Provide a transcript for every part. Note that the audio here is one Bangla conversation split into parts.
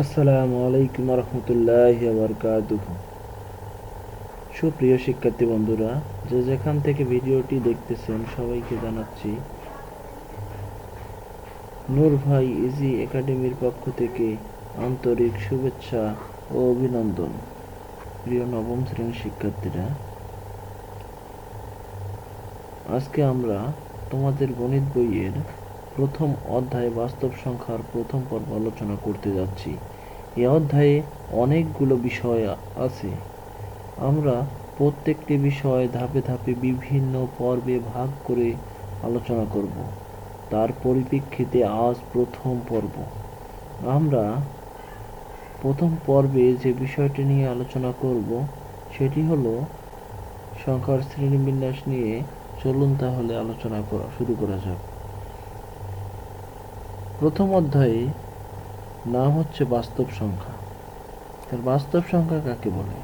আসসালামু আলাইকুম রহমতুল্লাহ বরকাতুহ। সুপ্রিয় শিক্ষার্থী বন্ধুরা, যে যেখান থেকে ভিডিওটি দেখতেছেন, সবাইকে জানাচ্ছি, নূর ভাই ইজি একাডেমির পক্ষ থেকে আন্তরিক শুভেচ্ছা ও অভিনন্দন। প্রিয় নবম শ্রেণির শিক্ষার্থীরা, আজকে আমরা তোমাদের গণিত বইয়ের প্রথম অধ্যায়ে বাস্তব সংখ্যার প্রথম পর্ব আলোচনা করতে যাচ্ছি। এই অধ্যায়ে অনেকগুলো বিষয় আছে। আমরা প্রত্যেকটি বিষয় ধাপে ধাপে বিভিন্ন পর্বে ভাগ করে আলোচনা করব। তার পরিপ্রেক্ষিতে আজ প্রথম পর্ব। আমরা প্রথম পর্বে যে বিষয়টি নিয়ে আলোচনা করব, সেটি হলো সংখ্যার শ্রেণীবিন্যাস নিয়ে। চলুন তাহলে আলোচনা করা শুরু করা যাক। প্রথম অধ্যায়ে নাম হচ্ছে বাস্তব সংখ্যা। তার বাস্তব সংখ্যা কাকে বলে?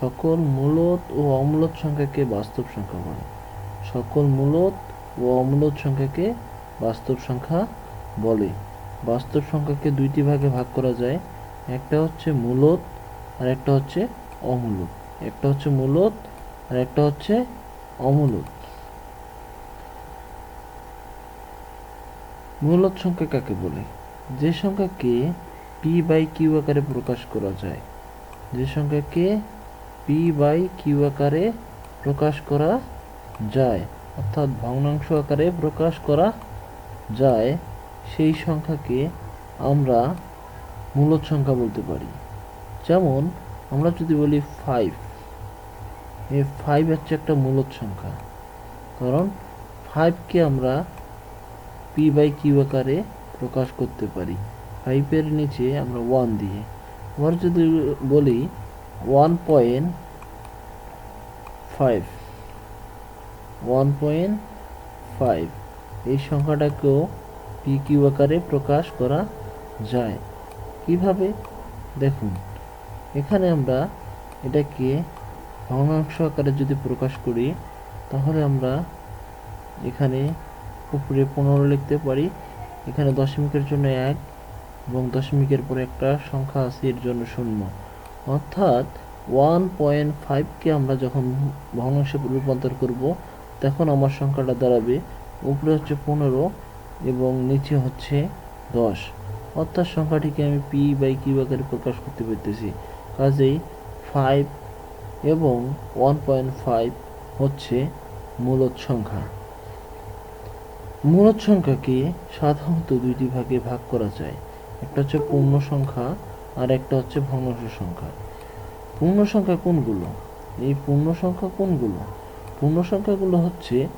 সকল মূলত ও অমূলত সংখ্যাকে বাস্তব সংখ্যা বলে। সকল মূলত ও অমূলত সংখ্যাকে বাস্তব সংখ্যা বলে। বাস্তব সংখ্যাকে দুইটি ভাগে ভাগ করা যায়। একটা হচ্ছে মূলত আর একটা হচ্ছে অমূলত। একটা হচ্ছে মূলত আর একটা হচ্ছে অমূলত। মূলত সংখ্যা কাকে বলে? যে সংখ্যাকে পি বাই কিউ আকারে প্রকাশ করা যায়। যে সংখ্যাকে পি বাই কিউ আকারে প্রকাশ করা যায়, অর্থাৎ ভগ্নাংশ আকারে প্রকাশ করা যায়, সেই সংখ্যাকে আমরা মূলত সংখ্যা বলতে পারি। যেমন, আমরা যদি বলি ফাইভ এই ফাইভ হচ্ছে একটা মূলত সংখ্যা। কারণ ফাইভকে আমরা পি বাই কিউ আকারে প্রকাশ করতে পারি। ফাইভের নিচে আমরা ওয়ান দিয়ে। আবার যদি বলি one point five one point five এই সংখ্যাটাকেও পি কিউ আকারে প্রকাশ করা যায়। কীভাবে? দেখুন, এখানে আমরা এটাকে ভগ্নাংশ আকারে যদি প্রকাশ করি, তাহলে আমরা এখানে উপরে পনেরো লিখতে পারি। এখানে দশমিকের জন্য এক এবং দশমিকের পরে একটা সংখ্যা আছে, এর জন্য শূন্য। অর্থাৎ ওয়ান পয়েন্ট ফাইভকে আমরা যখন ভগ্নাংশে রূপান্তর করব, তখন আমার সংখ্যাটা দাঁড়াবে। উপরে হচ্ছে পনেরো এবং নিচে হচ্ছে দশ। অর্থাৎ সংখ্যাটিকে আমি পি বাই কিউ আকারে প্রকাশ করতে পেরেছি কাজেই ফাইভ এবং ওয়ান পয়েন্ট ফাইভ হচ্ছে মূলত সংখ্যা। মূলত সংখ্যাকে সাধারণত দুইটি ভাগে ভাগ করা যায়। একটা হচ্ছে পূর্ণ সংখ্যা আর একটা হচ্ছে ভগ্নাংশ সংখ্যা। পূর্ণ সংখ্যা কোনগুলো? এই পূর্ণ সংখ্যা কোনগুলো? পূর্ণ সংখ্যাগুলো হচ্ছে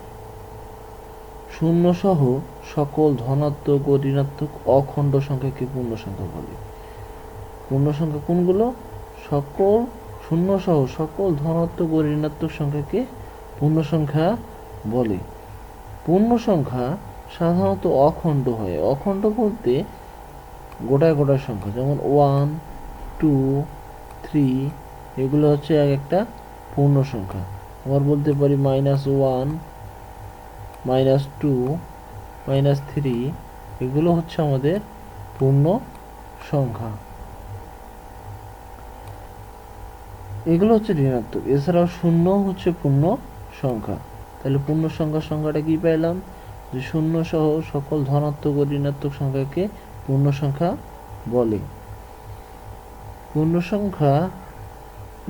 শূন্য সহ সকল ধনাত্মক ও ঋণাত্মক অখণ্ড সংখ্যাকে পূর্ণ সংখ্যা বলে। পূর্ণ সংখ্যা কোনগুলো? সকল শূন্য সহ সকল ধনাত্মক ও ঋণাত্মক সংখ্যাকে পূর্ণ সংখ্যা বলে। পূর্ণ সংখ্যা সাধারণত অখণ্ড হয়। অখণ্ড বলতে গোটায় গোটায় সংখ্যা, যেমন ওয়ান টু থ্রি এগুলো হচ্ছে এক একটা পূর্ণ সংখ্যা। আবার বলতে পারি minus one minus two minus three এগুলো হচ্ছে আমাদের পূর্ণ সংখ্যা। এগুলো হচ্ছে ঋণাত্মক, এছাড়াও শূন্য হচ্ছে পূর্ণ সংখ্যা। তাহলে পূর্ণ সংখ্যার সংখ্যাটা কি পেলাম? যে শূন্য সহ সকল ধনাত্মক ও ঋণাত্মক সংখ্যাকে পূর্ণ সংখ্যা বলে। পূর্ণ সংখ্যা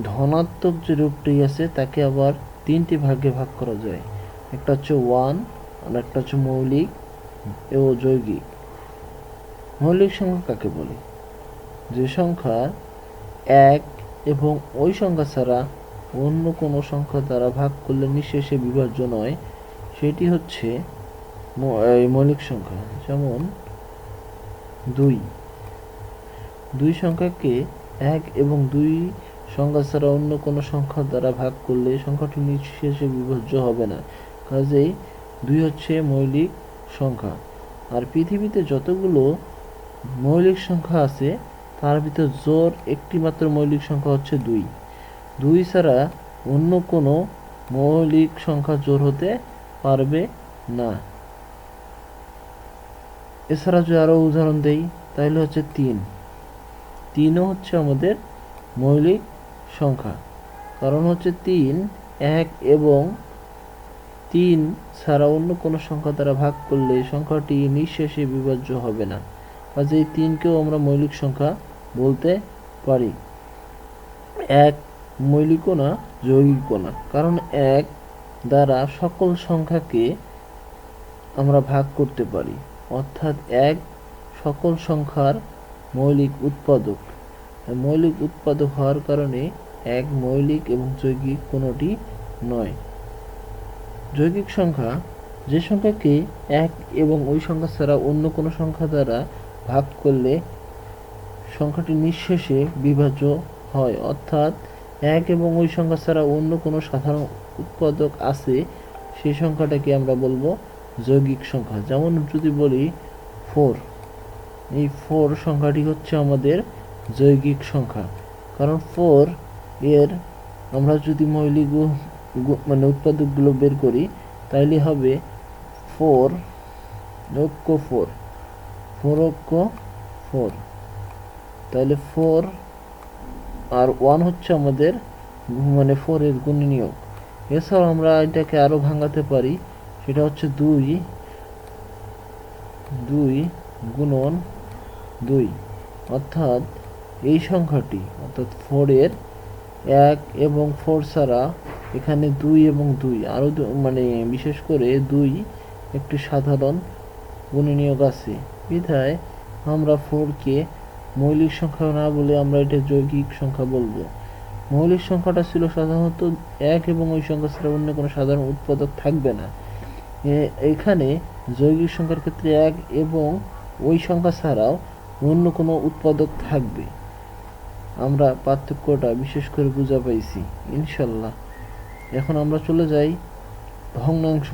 ধনাত্মক যে রূপটি আছে, তাকে আবার তিনটি ভাগে ভাগ করা যায়। একটা হচ্ছে ওয়ান, আর একটা হচ্ছে মৌলিক ও যৌগিক। মৌলিক সংখ্যা কাকে বলে? যে সংখ্যা এক এবং ওই সংখ্যা ছাড়া অন্য কোনো সংখ্যা দ্বারা ভাগ করলে নিঃশেষে বিভাজ্য নয়। সেটি হচ্ছে মৌলিক সংখ্যা, যেমন দুই। দুই সংখ্যাকে এক এবং দুই সংখ্যা ছাড়া অন্য কোনো সংখ্যা দ্বারা ভাগ করলে সংখ্যাটি নিঃশেষে বিভাজ্য হবে না। কাজেই দুই হচ্ছে মৌলিক সংখ্যা। আর পৃথিবীতে যতগুলো মৌলিক সংখ্যা আছে, তার ভিতর জোর একটি মাত্র মৌলিক সংখ্যা হচ্ছে দুই। দুই ছাড়া অন্য কোনো মৌলিক সংখ্যা জোর হতে পারবে না। এছাড়া যদি আরও উদাহরণ দেই, তাহলে হচ্ছে তিন। তিনও হচ্ছে আমাদের মৌলিক সংখ্যা। কারণ হচ্ছে তিন, এক এবং তিন ছাড়া অন্য কোনো সংখ্যা দ্বারা ভাগ করলে সংখ্যাটি নিঃশেষে বিভাজ্য হবে না। কাজে এই তিনকেও আমরা মৌলিক সংখ্যা বলতে পারি। এক মৌলিকও না যৌগিকও না কারণ এক দ্বারা সকল সংখ্যাকে আমরা ভাগ করতে পারি। অর্থাৎ এক সকল সংখ্যার মৌলিক উৎপাদক। মৌলিক উৎপাদক হওয়ার কারণে এক মৌলিক এবং যৌগিক কোনোটি নয়। যৌগিক সংখ্যা, যে সংখ্যাকে এক এবং ওই সংখ্যা ছাড়া অন্য কোনো সংখ্যা দ্বারা ভাগ করলে সংখ্যাটি নিঃশেষে বিভাজ্য হয়। অর্থাৎ এক এবং ওই সংখ্যা ছাড়া অন্য কোনো সাধারণ উৎপাদক আছে, সেই সংখ্যাটাকে আমরা বলব যৌগিক সংখ্যা। যেমন যদি বলি ফোর, এই ফোর সংখ্যাটি হচ্ছে আমাদের যৌগিক সংখ্যা। কারণ ফোর এর আমরা যদি মৌলিক মানে উৎপাদকগুলো বের করি, তাইলে হবে ফোর ঐক্য ফোর ফোর ঐক্য ফোর। তাহলে ফোর আর ওয়ান হচ্ছে আমাদের মানে ফোরের গুণনীয়ক এছাড়াও আমরা এটাকে আরও ভাঙাতে পারি, সেটা হচ্ছে দুই দুই গুণন দুই। অর্থাৎ এই সংখ্যাটি, অর্থাৎ ফোরের এক এবং ফোর ছাড়া এখানে দুই এবং দুই আরও মানে বিশেষ করে দুই একটি সাধারণ গুণনীয়ক আছে। বিধায় আমরা ফোরকে মৌলিক সংখ্যা না বলে আমরা এটা যৌগিক সংখ্যা বলব। মৌলিক সংখ্যাটা ছিল সাধারণত এক এবং ওই সংখ্যা ছাড়া অন্য কোনো সাধারণ উৎপাদক থাকবে না। এখানে যৌগিক সংখ্যার ক্ষেত্রে এক এবং ওই সংখ্যা ছাড়াও অন্য কোনো উৎপাদক থাকবে। আমরা পার্থক্যটা বিশেষ করে বুঝা পাইছি, ইনশাল্লাহ। এখন আমরা চলে যাই ভগ্নাংশ।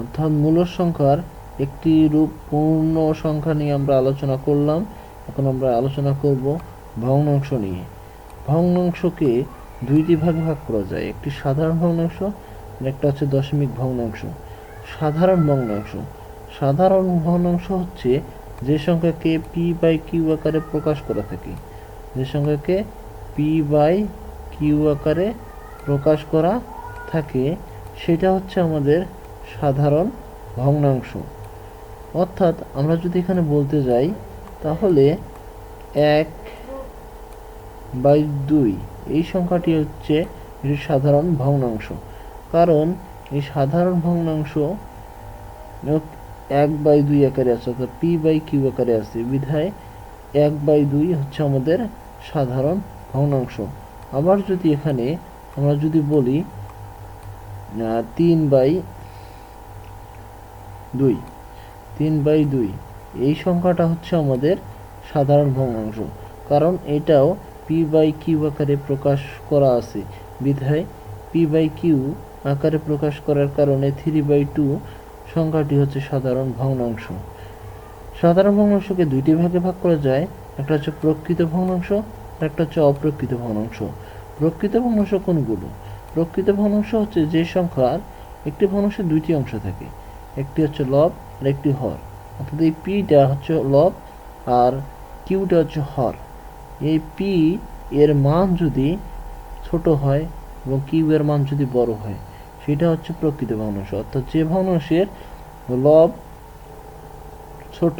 অর্থাৎ মূল সংখ্যার একটি রূপ পূর্ণ সংখ্যা নিয়ে আমরা আলোচনা করলাম। এখন আমরা আলোচনা করব ভগ্নাংশ নিয়ে। ভগ্নাংশকে দুইটি ভাগে ভাগ করা যায়। একটি সাধারণ ভগ্নাংশ একটা হচ্ছে দশমিক ভগ্নাংশ। সাধারণ ভগ্নাংশ। সাধারণ ভগ্নাংশ হচ্ছে যে সংখ্যাকে পি বাই কিউ আকারে প্রকাশ করা থাকে। যে সংখ্যাকে পি বাই কিউ আকারে প্রকাশ করা থাকে, সেটা হচ্ছে আমাদের সাধারণ ভগ্নাংশ। অর্থাৎ আমরা যদি এখানে বলতে যাই, তাহলে এক বাই দুই, এই সংখ্যাটি হচ্ছে এটি সাধারণ ভগ্নাংশ। কারণ এই সাধারণ ভগ্নাংশ এক বাই দুই আকারে আছে, অর্থাৎ পি বাই কিউ আকারে আছে। বিধায় এক বাই দুই হচ্ছে আমাদের সাধারণ ভগ্নাংশ। আবার যদি এখানে আমরা যদি বলি তিন বাই দুই তিন বাই দুই। এই সংখ্যাটা হচ্ছে আমাদের সাধারণ ভগ্নাংশ। কারণ এটাও পি বাই কিউ আকারে প্রকাশ করা আছে। বিধায় পি বাই কিউ আকারে প্রকাশ করার কারণে থ্রি বাই টু সংখ্যাটি হচ্ছে সাধারণ ভগ্নাংশ। সাধারণ ভগ্নাংশকে দুইটি ভাগে ভাগ করা যায়। একটা হচ্ছে প্রকৃত ভগ্নাংশ, আর একটা হচ্ছে অপ্রকৃত ভগ্নাংশ। প্রকৃত ভগ্নাংশ কোনগুলো? প্রকৃত ভগ্নাংশ হচ্ছে যে সংখ্যার একটি ভগ্নাংশের দুইটি অংশ থাকে। একটি হচ্ছে লব আর একটি হর। অর্থাৎ এই পিটা হচ্ছে লব আর কিউটা হচ্ছে হর। এই পি এর মান যদি ছোট হয় এবং কিউ এর মান যদি বড় হয়, সেটা হচ্ছে প্রকৃত ভগ্নাংশ অর্থাৎ যে ভগ্নাংশের লব ছোট,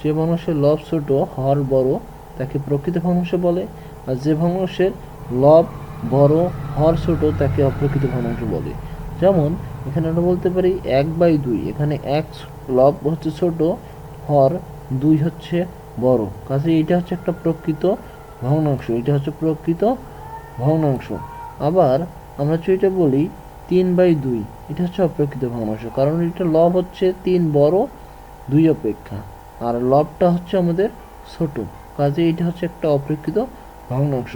যে ভগ্নাংশের লব ছোট, হর বড়, তাকে প্রকৃত ভগ্নাংশ বলে। আর যে ভগ্নাংশের লব বড়, হর ছোট, তাকে অপ্রকৃত ভগ্নাংশ বলে। যেমন, এখানে আমরা বলতে পারি এক বাই দুই, এখানে এক লব হচ্ছে ছোট, হর দুই হচ্ছে বড়। কাজে এটা হচ্ছে একটা প্রকৃত ভগ্নাংশ, এটা হচ্ছে প্রকৃত ভগ্নাংশ। আবার আমরা যদি এটা বলি, তিন বাই দুই, এটা হচ্ছে অপ্রকৃত ভগ্নাংশ, কারণ এটা লব হচ্ছে তিন বড়, দুই অপেক্ষা। আর লবটা হচ্ছে আমাদের ছোট কাজে এটা হচ্ছে একটা অপ্রকৃত ভগ্নাংশ।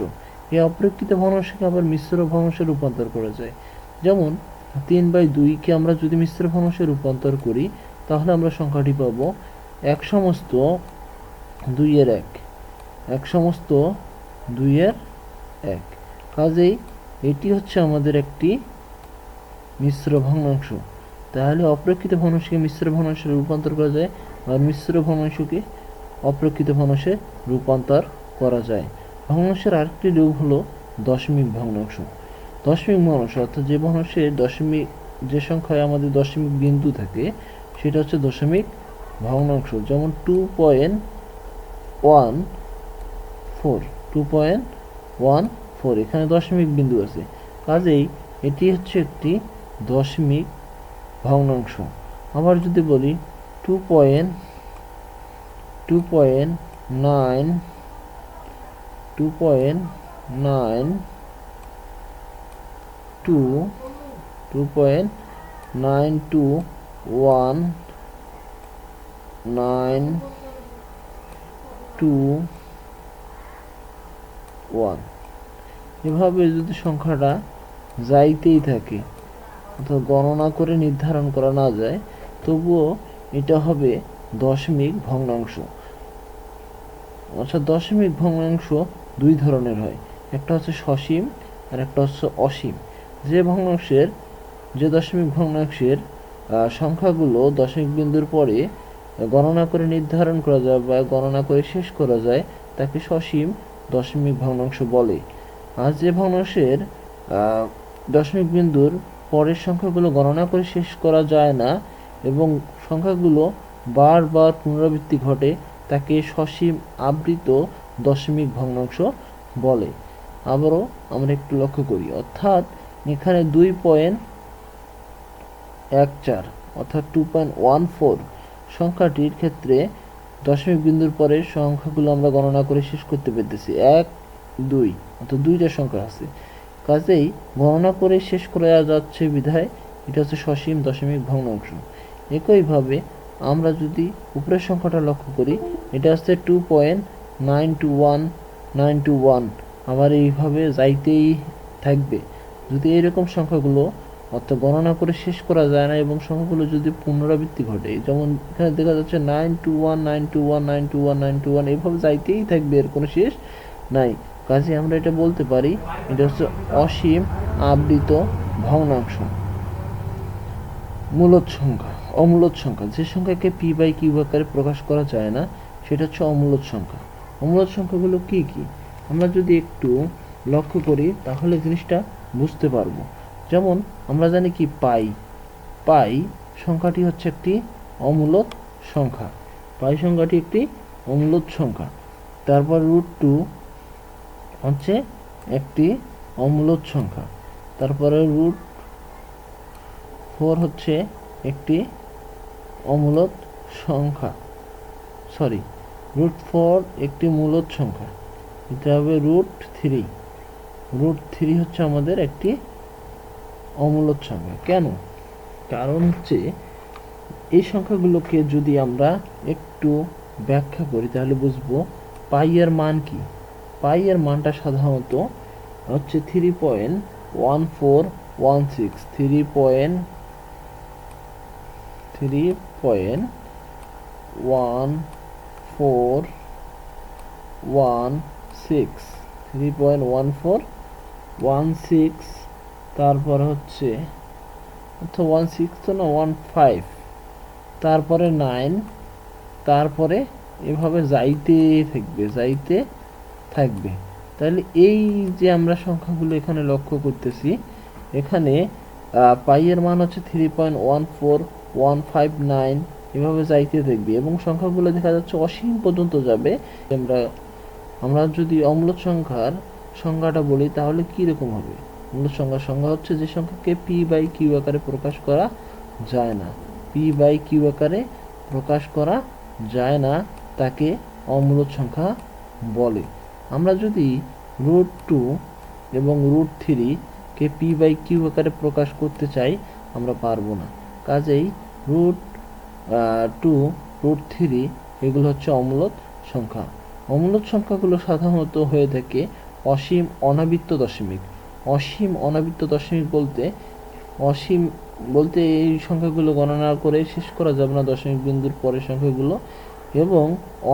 এই অপ্রকৃত ভগ্নাংশকে আবার মিশ্র ভগ্নাংশে রূপান্তর করা যায়। যেমন, তিন বাই দুইকে আমরা যদি মিশ্র ভগ্নাংশে রূপান্তর করি তাহলে আমরা সংখ্যাটি পাব এক সমস্ত দুইয়ের এক। এক সমস্ত দুইয়ের এক। কাজেই এটি হচ্ছে আমাদের একটি মিশ্র ভগ্নাংশ। তাহলে অপ্রকৃত ভগ্নাংশকে মিশ্র ভগ্নাংশে রূপান্তর করা যায় আর মিশ্র ভগ্নাংশকে অপ্রকৃত ভগ্নাংশে রূপান্তর করা যায়। ভগ্নাংশের আরেকটি রূপ হলো দশমিক ভগ্নাংশ। দশমিক ভগ্নাংশ অর্থাৎ যে ভগ্নাংশের দশমিক, যে সংখ্যায় আমাদের দশমিক বিন্দু থাকে সেটা হচ্ছে দশমিক ভগ্নাংশ যেমন two point one four two point one four এখানে দশমিক বিন্দু আছে। কাজেই এটি হচ্ছে একটি দশমিক ভগ্নাংশ আবার যদি বলি two point two point nine two point nine two two point nine two one nine two one এভাবে যদি সংখ্যাটা যাইতেই থাকে, অর্থাৎ গণনা করে নির্ধারণ করা না যায়, তবুও এটা হবে দশমিক ভগ্নাংশ। আচ্ছা দশমিক ভগ্নাংশ দুই ধরনের হয়। একটা হচ্ছে সসীম আর একটা হচ্ছে অসীম। যে ভগ্নাংশের, যে দশমিক ভগ্নাংশের সংখ্যাগুলো দশমিক বিন্দুর পরে গণনা করে নির্ধারণ করা যায় বা গণনা করে শেষ করা যায়, তাকে সসীম দশমিক ভগ্নাংশ বলে। আর যে ভগ্নাংশের দশমিক বিন্দুর পরের সংখ্যাগুলো গণনা করে শেষ করা যায় না এবং সংখ্যাগুলো বারবার পুনরাবৃত্তি ঘটে, তাকে সসীম আবৃত দশমিক ভগ্নাংশ বলে। আবারও আমরা একটু লক্ষ্য করি, অর্থাৎ এখানে দুই পয়েন্ট এক চার অর্থাৎ টু পয়েন্ট ওয়ান ফোর সংখ্যাটির ক্ষেত্রে দশমিক বিন্দুর পরে সংখ্যাগুলো আমরা গণনা করে শেষ করতে পেরেছি। এক, দুই, অর্থাৎ দুইটা সংখ্যা আছে। কাজেই গণনা করে শেষ করা যাচ্ছে বিধায় এটা হচ্ছে সসীম দশমিক ভগ্নাংশ। একইভাবে আমরা যদি উপরের সংখ্যাটা লক্ষ্য করি, এটা হচ্ছে two point nine two one nine two one আবার এইভাবে যাইতেই থাকবে। যদি এইরকম সংখ্যাগুলো অর্থাৎ গণনা করে শেষ করা যায় না এবং সংখ্যাগুলো যদি পুনরাবৃত্তি ঘটে, যেমন এখানে দেখা যাচ্ছে nine two one nine two one nine two one nine two one এইভাবে যাইতেই থাকবে, এর কোনো শেষ নাই। কাজে আমরা এটা বলতে পারি, এটা হচ্ছে অসীম আবৃত ভগ্নাংশ, মূলত সংখ্যা, অমূলত সংখ্যা। যে সংখ্যাকে পি বাই কিউ আকারে প্রকাশ করা যায় না, সেটা হচ্ছে অমূলত সংখ্যা। অমূলত সংখ্যাগুলো কি কি? আমরা যদি একটু লক্ষ্য করি, তাহলে জিনিসটা বুঝতে পারব। যেমন, আমরা জানি কি পাই? পাই সংখ্যাটি হচ্ছে একটি অমূলত সংখ্যা। পাই সংখ্যাটি একটি অমূলত সংখ্যা। তারপর রুট টু হচ্ছে একটি অমূলত সংখ্যা। তারপরে রুট ফোর হচ্ছে একটি অমূলত সংখ্যা। সরি রুট ফোর একটি মূলত সংখ্যা। এটা হবে রুট থ্রি রুট থ্রি হচ্ছে আমাদের একটি অমূলত সংখ্যা কেন? কারণ হচ্ছে, এই সংখ্যাগুলোকে যদি আমরা একটু ব্যাখ্যা করি, তাহলে বুঝব পাইয়ের মান কি? পাইয়ের মানটা সাধারণত হচ্ছে three point one four one six three point three point one four one six three point one four one six তারপর হচ্ছে আচ্ছা ওয়ান সিক্স তো না ওয়ান ফাইভ তারপরে নাইন তারপরে এভাবে যাইতে থাকবে যাইতে থাকবে। তাহলে এই যে আমরা সংখ্যাগুলো এখানে লক্ষ্য করতেছি, এখানে পাইয়ের মান হচ্ছে three point one four one five nine এভাবে যাইতে থাকবে এবং সংখ্যাগুলো দেখা যাচ্ছে অসীম পর্যন্ত যাবে। আমরা আমরা যদি অম্লত সংখ্যার সংখ্যাটা বলি, তাহলে কীরকম হবে? অম্লত সংখ্যার সংজ্ঞা হচ্ছে যে সংখ্যাকে পি বাই কিউ আকারে প্রকাশ করা যায় না। পি বাই কিউ আকারে প্রকাশ করা যায় না, তাকে অমূলত সংখ্যা বলে। আমরা যদি রুট টু এবং রুট থ্রি কে পি বাই কিউ আকারে প্রকাশ করতে চাই, আমরা পারব না। কাজেই রুট টু রুট থ্রি এগুলো হচ্ছে অমূলত সংখ্যা। অমূলত সংখ্যাগুলো সাধারণত হয়ে থাকে অসীম অনাবৃত্ত দশমিক। অসীম অনাবৃত্ত দশমিক বলতে, অসীম বলতে এই সংখ্যাগুলো গণনা করে শেষ করা যাবে না দশমিক বিন্দুর পরের সংখ্যাগুলো এবং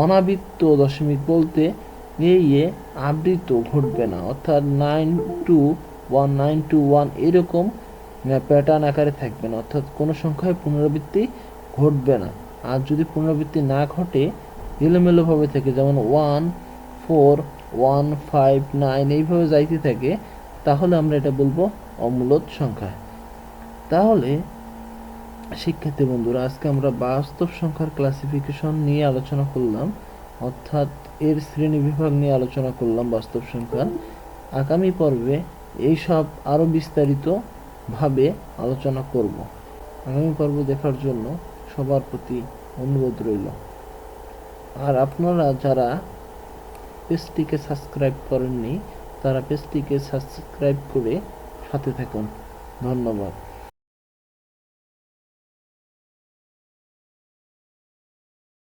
অনাবৃত্ত দশমিক বলতে এই এ আবৃত ঘটবে না। অর্থাৎ nine two one nine two one এরকম প্যাটার্ন আকারে থাকবে না। অর্থাৎ কোনো সংখ্যায় পুনরাবৃত্তি ঘটবে না। আর যদি পুনরাবৃত্তি না ঘটে, এলোমেলোভাবে থাকে, যেমন one four one five nine এইভাবে যাইতে থাকে তাহলে আমরা এটা বলব অমূলত সংখ্যা। তাহলে, শিক্ষার্থী বন্ধুরা, আজকে আমরা বাস্তব সংখ্যার ক্লাসিফিকেশন নিয়ে আলোচনা করলাম, অর্থাৎ এর শ্রেণি বিভাগ নিয়ে আলোচনা করলাম বাস্তব সংখ্যার। আগামী পর্বে এইসব আরও বিস্তারিত ভাবে আলোচনা করব। আগামী পর্ব দেখার জন্য সবার প্রতি অনুরোধ রইল। আর আপনারা যারা পেজটিকে সাবস্ক্রাইব করেননি তারা পেজটিকে সাবস্ক্রাইব করে সাথে থাকুন। ধন্যবাদ।